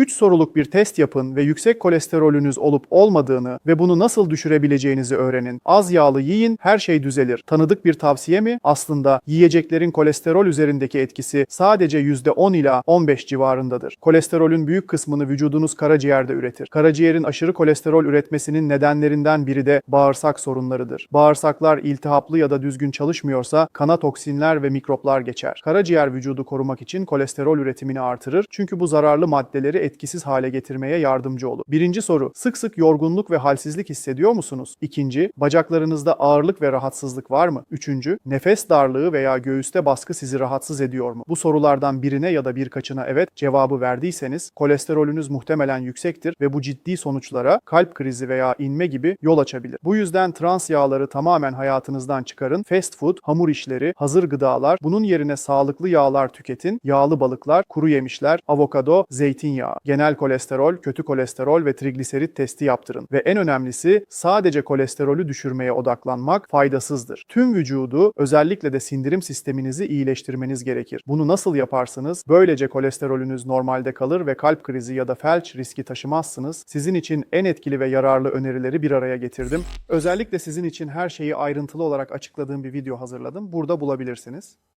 3 soruluk bir test yapın ve yüksek kolesterolünüz olup olmadığını ve bunu nasıl düşürebileceğinizi öğrenin. Az yağlı yiyin, her şey düzelir. Tanıdık bir tavsiye mi? Aslında yiyeceklerin kolesterol üzerindeki etkisi sadece %10 ila 15 civarındadır. Kolesterolün büyük kısmını vücudunuz karaciğerde üretir. Karaciğerin aşırı kolesterol üretmesinin nedenlerinden biri de bağırsak sorunlarıdır. Bağırsaklar iltihaplı ya da düzgün çalışmıyorsa kana toksinler ve mikroplar geçer. Karaciğer vücudu korumak için kolesterol üretimini artırır çünkü bu zararlı maddeleri etkisiz hale getirmeye yardımcı olur. Birinci soru, sık sık yorgunluk ve halsizlik hissediyor musunuz? İkinci, bacaklarınızda ağırlık ve rahatsızlık var mı? Üçüncü, nefes darlığı veya göğüste baskı sizi rahatsız ediyor mu? Bu sorulardan birine ya da birkaçına evet cevabı verdiyseniz kolesterolünüz muhtemelen yüksektir ve bu ciddi sonuçlara kalp krizi veya inme gibi yol açabilir. Bu yüzden trans yağları tamamen hayatınızdan çıkarın. Fast food, hamur işleri, hazır gıdalar, bunun yerine sağlıklı yağlar tüketin. Yağlı balıklar, kuru yemişler, avokado, zeytinyağı. Genel kolesterol, kötü kolesterol ve trigliserit testi yaptırın. Ve en önemlisi sadece kolesterolü düşürmeye odaklanmak faydasızdır. Tüm vücudu özellikle de sindirim sisteminizi iyileştirmeniz gerekir. Bunu nasıl yaparsınız? Böylece kolesterolünüz normalde kalır ve kalp krizi ya da felç riski taşımazsınız. Sizin için en etkili ve yararlı önerileri bir araya getirdim. Özellikle sizin için her şeyi ayrıntılı olarak açıkladığım bir video hazırladım. Burada bulabilirsiniz.